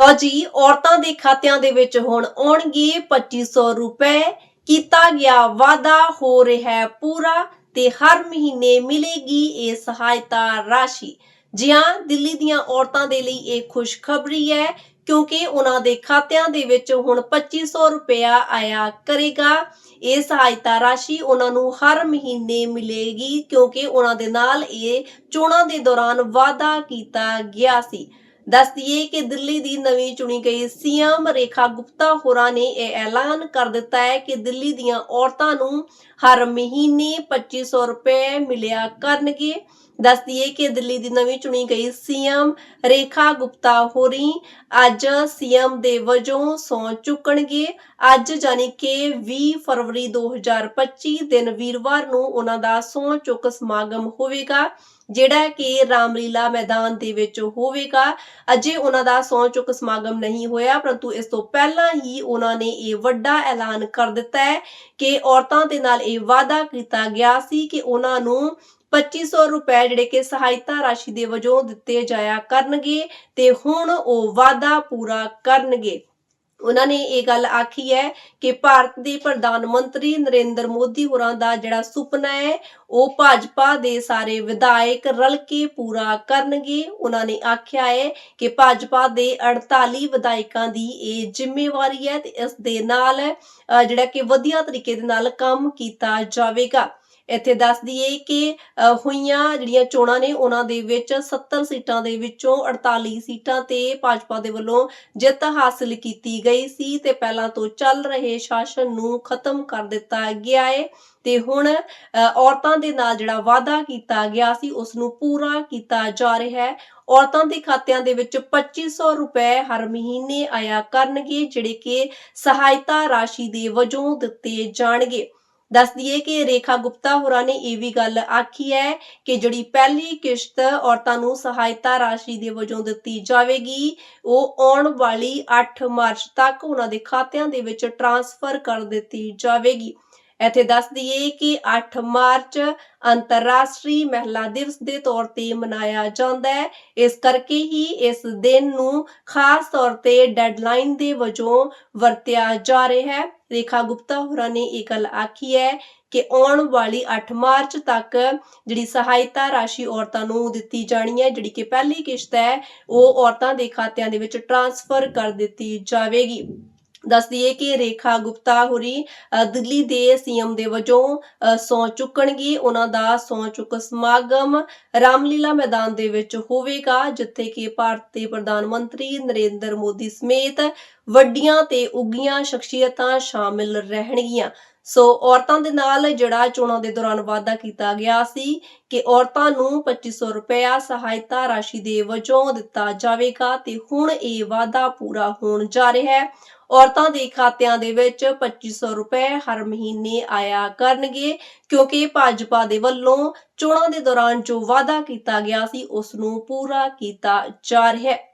ਲੋ ਜੀ, ਔਰਤਾਂ ਦੇ ਖਾਤਿਆਂ ਦੇ ਵਿੱਚ ਹੁਣ ਆਉਣਗੇ 2500 ਰੁਪਏ। ਕੀਤਾ ਗਿਆ ਵਾਅਦਾ ਹੋ ਰਿਹਾ ਹੈ ਪੂਰਾ ਤੇ ਹਰ ਮਹੀਨੇ ਮਿਲੇਗੀ ਇਹ ਸਹਾਇਤਾ ਰਾਸ਼ੀ। ਜੀ ਹਾਂ ਦਿੱਲੀ ਦੀਆਂ ਔਰਤਾਂ ਦੇ ਲਈ ਇਹ ਖੁਸ਼ਖਬਰੀ ਹੈ, ਕਿਉਂਕਿ ਉਹਨਾਂ ਦੇ ਖਾਤਿਆਂ ਦੇ ਵਿੱਚ ਹੁਣ 2500 ਰੁਪਇਆ ਆਇਆ ਕਰੇਗਾ। ਇਹ ਸਹਾਇਤਾ ਰਾਸ਼ੀ ਉਹਨਾਂ ਨੂੰ ਹਰ ਮਹੀਨੇ ਮਿਲੇਗੀ, ਕਿਉਂਕਿ ਉਹਨਾਂ ਦੇ ਨਾਲ ਇਹ ਚੋਣਾਂ ਦੇ ਦੌਰਾਨ ਵਾਅਦਾ ਕੀਤਾ ਗਿਆ ਸੀ। ਦੱਸ ਦਈਏ ਕਿ ਦਿੱਲੀ ਦੀ ਨਵੀਂ ਚੁਣੀ ਗਈ ਸੀਐਮ ਰੇਖਾ ਗੁਪਤਾ ਹੋਰਾਂ ਨੇ ਇਹ ਐਲਾਨ ਕਰ ਦਿੱਤਾ ਹੈ ਕਿ ਦਿੱਲੀ ਦੀਆਂ ਔਰਤਾਂ ਨੂੰ ਹਰ ਮਹੀਨੇ 2500 ਰੁਪਏ ਮਿਲਿਆ ਕਰਨਗੇ। ਦੱਸ ਦਈਏ ਕਿ ਦਿੱਲੀ ਦੀ ਨਵੀਂ ਚੁਣੀ ਗਈ ਸੀਐਮ ਰੇਖਾ ਗੁਪਤਾ ਹੋਰੀ ਅੱਜ ਸੀਐਮ ਦੇ ਵਜੋਂ ਸੌਂ ਚੁੱਕਣਗੇ। ਅੱਜ ਯਾਨੀ ਕਿ 20 ਫਰਵਰੀ 2025 ਦਿਨ ਵੀਰਵਾਰ ਨੂੰ ਉਹਨਾਂ ਦਾ ਸਹੁੰ ਚੁੱਕ ਸਮਾਗਮ ਹੋਵੇਗਾ। ਜਿਹੜਾ ਕਿ ਰਾਮਲੀਲਾ ਮੈਦਾਨ ਦੇ ਵਿੱਚ ਹੋਵੇਗਾ। ਅਜੇ ਉਹਨਾਂ ਦਾ ਸਹੁੰ ਚੁੱਕ ਸਮਾਗਮ ਨਹੀਂ ਹੋਇਆ, ਪਰੰਤੂ ਇਸ ਤੋਂ ਪਹਿਲਾਂ ਹੀ ਉਹਨਾਂ ਨੇ ਇਹ ਵੱਡਾ ਐਲਾਨ ਕਰ ਦਿੱਤਾ ਹੈ ਕਿ ਔਰਤਾਂ ਦੇ ਨਾਲ ਇਹ ਵਾਅਦਾ ਕੀਤਾ ਗਿਆ ਸੀ ਕਿ ਉਹਨਾਂ ਨੂੰ 2500 ਰੁਪਏ ਜਿਹੜੇ ਕਿ ਸਹਾਇਤਾ ਰਾਸ਼ੀ ਦੇ ਵਜੋਂ ਦਿੱਤੇ ਜਾਇਆ ਕਰਨਗੇ ਤੇ ਹੁਣ ਉਹ ਵਾਅਦਾ ਪੂਰਾ ਕਰਨਗੇ। ਉਹਨਾਂ ਨੇ ਇਹ ਗੱਲ ਆਖੀ ਹੈ ਕਿ ਭਾਰਤ ਦੇ ਪ੍ਰਧਾਨ ਮੰਤਰੀ ਨਰਿੰਦਰ ਮੋਦੀ ਹੋਰਾਂ ਦਾ ਜਿਹੜਾ ਸੁਪਨਾ ਹੈ, ਉਹ ਭਾਜਪਾ ਦੇ ਸਾਰੇ ਵਿਧਾਇਕ ਰਲ ਕੇ ਪੂਰਾ ਕਰਨਗੇ। ਉਹਨਾਂ ਨੇ ਆਖਿਆ ਹੈ ਕਿ ਭਾਜਪਾ ਦੇ 48 ਵਿਧਾਇਕਾਂ ਦੀ ਇਹ ਜ਼ਿੰਮੇਵਾਰੀ ਹੈ ਤੇ ਇਸ ਦੇ ਨਾਲ ਜਿਹੜਾ ਕਿ ਵਧੀਆ ਤਰੀਕੇ ਦੇ ਨਾਲ ਕੰਮ ਕੀਤਾ ਜਾਵੇਗਾ। ਇੱਥੇ ਦੱਸ ਦਈਏ ਕਿ ਹੋਈਆਂ ਜਿਹੜੀਆਂ ਚੋਣਾਂ ਨੇ, ਉਹਨਾਂ ਦੇ ਵਿੱਚ 70 ਸੀਟਾਂ ਦੇ ਵਿੱਚੋਂ 48 ਸੀਟਾਂ ਤੇ ਭਾਜਪਾ ਦੇ ਵੱਲੋਂ ਜਿੱਤ ਹਾਸਲ ਕੀਤੀ ਗਈ ਸੀ ਤੇ ਪਹਿਲਾਂ ਤੋਂ ਚੱਲ ਰਹੇ ਸ਼ਾਸਨ ਨੂੰ ਖਤਮ ਕਰ ਦਿੱਤਾ ਗਿਆ ਹੈ ਤੇ ਹੁਣ ਔਰਤਾਂ ਦੇ ਨਾਲ ਜਿਹੜਾ ਵਾਅਦਾ ਕੀਤਾ ਗਿਆ ਸੀ ਉਸ ਨੂੰ ਪੂਰਾ ਕੀਤਾ ਜਾ ਰਿਹਾ ਹੈ। ਔਰਤਾਂ ਦੇ ਖਾਤਿਆਂ ਦੇ ਵਿੱਚ 2500 ਰੁਪਏ ਹਰ ਮਹੀਨੇ ਆਇਆ ਕਰਨਗੇ, ਜਿਹੜੇ ਕਿ ਸਹਾਇਤਾ ਰਾਸ਼ੀ ਦੇ ਵਜੋਂ ਦਿੱਤੇ ਜਾਣਗੇ। ਦੱਸ ਦਈਏ ਕਿ ਰੇਖਾ ਗੁਪਤਾ ਹੋਰਾਂ ਨੇ ਇਹ ਵੀ ਗੱਲ ਆਖੀ ਹੈ ਕਿ ਜਿਹੜੀ ਪਹਿਲੀ ਕਿਸ਼ਤ ਔਰਤਾਂ ਨੂੰ ਸਹਾਇਤਾ ਰਾਸ਼ੀ ਦੇ ਵਜੋਂ ਦਿੱਤੀ ਜਾਵੇਗੀ, ਉਹ ਆਉਣ ਵਾਲੀ 8 ਮਾਰਚ ਤੱਕ ਉਹਨਾਂ ਦੇ ਖਾਤਿਆਂ ਦੇ ਵਿੱਚ ਟ੍ਰਾਂਸਫਰ ਕਰ ਦਿੱਤੀ ਜਾਵੇਗੀ। ਇੱਥੇ ਦੱਸ ਦਈਏ ਕਿ 8 ਮਾਰਚ ਅੰਤਰਰਾਸ਼ਟਰੀ ਮਹਿਲਾ ਦਿਵਸ ਦੇ ਤੌਰ ਤੇ ਮਨਾਇਆ ਜਾਂਦਾ ਹੈ। ਇਸ ਕਰਕੇ ਹੀ ਇਸ ਦਿਨ ਨੂੰ ਖਾਸ ਤੌਰ ਤੇ ਡੈਡਲਾਈਨ ਦੇ ਵਜੋਂ ਵਰਤਿਆ ਜਾ ਰਿਹਾ ਹੈ। ਰੇਖਾ ਗੁਪਤਾ ਹੋਰਾਂ ਨੇ ਇਹ ਗੱਲ ਆਖੀ ਹੈ ਕਿ ਆਉਣ ਵਾਲੀ 8 ਮਾਰਚ ਤੱਕ ਜਿਹੜੀ ਸਹਾਇਤਾ ਰਾਸ਼ੀ ਔਰਤਾਂ ਨੂੰ ਦਿੱਤੀ ਜਾਣੀ ਹੈ, ਜਿਹੜੀ ਕਿ ਪਹਿਲੀ ਕਿਸ਼ਤ ਹੈ, ਉਹ ਔਰਤਾਂ ਦੇ ਖਾਤਿਆਂ ਦੇ ਵਿੱਚ ਟ੍ਰਾਂਸਫਰ ਕਰ ਦਿੱਤੀ ਜਾਵੇਗੀ। ਦੱਸ ਦਈਏ ਕਿ ਰੇਖਾ ਗੁਪਤਾ ਹੋਰੀ ਦਿੱਲੀ ਦੇ ਸੀਐਮ ਦੇ ਵਜੋਂ ਅ, ਸਹੁੰ ਚੁੱਕਣਗੇ। ਉਹਨਾਂ ਦਾ ਸਹੁੰ ਚੁੱਕ ਸਮਾਗਮ ਰਾਮਲੀਲਾ ਮੈਦਾਨ ਦੇ ਵਿੱਚ ਹੋਵੇਗਾ ਜਿੱਥੇ ਕਿ ਭਾਰਤ ਦੇ ਪ੍ਰਧਾਨ ਮੰਤਰੀ ਨਰਿੰਦਰ ਮੋਦੀ ਸਮੇਤ ਵੱਡੀਆਂ ਤੇ ਉੱਗੀਆਂ ਸ਼ਖਸੀਅਤਾਂ ਸ਼ਾਮਿਲ ਰਹਿਣਗੀਆਂ। ਸੋ ਔਰਤਾਂ ਦੇ ਨਾਲ ਜਿਹੜਾ ਚੋਣਾਂ ਦੇ ਦੌਰਾਨ ਵਾਅਦਾ ਕੀਤਾ ਗਿਆ ਸੀ ਕਿ ਔਰਤਾਂ ਨੂੰ 2500 ਰੁਪਇਆ ਸਹਾਇਤਾ ਰਾਸ਼ੀ ਦੇ ਵਜੋਂ ਦਿੱਤਾ ਜਾਵੇਗਾ ਤੇ ਹੁਣ ਇਹ ਵਾਅਦਾ ਪੂਰਾ ਹੋਣ ਜਾ ਰਿਹਾ ਹੈ। ਔਰਤਾਂ ਦੇ ਖਾਤਿਆਂ ਦੇ ਵਿੱਚ 2500 ਰੁਪਏ ਹਰ ਮਹੀਨੇ ਆਇਆ ਕਰਨਗੇ ਕਿਉਂਕਿ ਭਾਜਪਾ ਦੇ ਵੱਲੋਂ ਚੋਣਾਂ ਦੇ ਦੌਰਾਨ ਜੋ ਵਾਅਦਾ ਕੀਤਾ ਗਿਆ ਸੀ, ਉਸ ਨੂੰ ਪੂਰਾ ਕੀਤਾ ਜਾ ਰਿਹਾ ਹੈ।